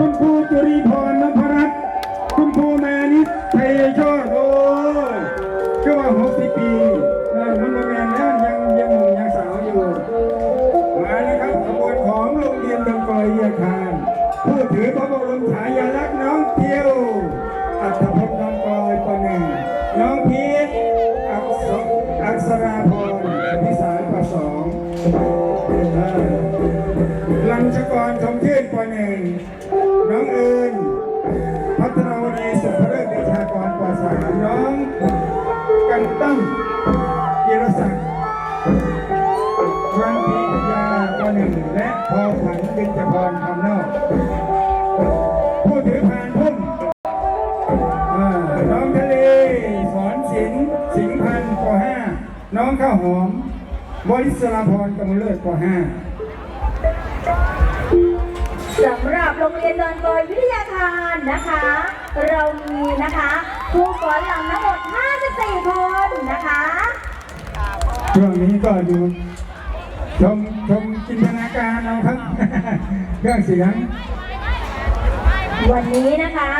คุณครูจุริพรนพรัตน์คุณครูมนิสเทยยอดโอ้ก็ว่าหกสิบปีแล้วมันงานแล้วยังยังยังสาวอยู่มาแล้วครับขบวนของโรงเรียนดงกอยเยาคา สราพรพิสารปสองเออลัญชกรชมชื่นปหนึ่งน้องเอิญพัฒนาวดีสุภเลิศเดชากรปสามน้องกันตั้มจิรศักดิ์วันพีพยาปหนึ่งและพอผันบินจพรคำนอก น้องข้าวหอม บริสราพรกำมลเลิศป .5 สำหรับโรงเรียนดอนกอยวิทยาคารนะคะ เรามีนะคะครูสอนหลังทั้งหมด 54 คนนะคะช่วงนี้ก็ดูชมชมจินตนาการเอาครับเครื่องเสียง วันนี้นะคะ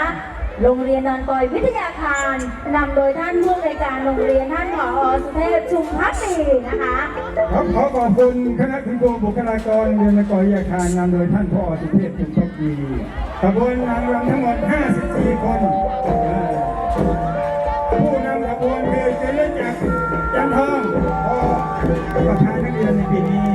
โรงเรียนดอนกอยวิทยาคารนำโดยท่านผู้อำนวยการโรงเรียนท่านผอสุเทพชุมพักดีนะคะขอขอขอบคุณคณะคุณครูบุคลากรเรียนในกอยอาคารนำโดยท่านพ่อสุเทพเป็นพักดีขบวนนางรำทั้งหมด 54 คน ผู้นำขบวนคือเจริญจักรจันทองประธานนักเรียนในปีนี้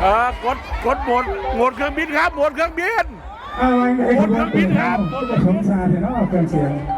เออกดกดโหมดโหมดเครื่องบินครับโหมดเครื่องบิน เอาไว้ให้หมดเครื่องบินครับก็จะสมซาเนาะเครื่องเสียงค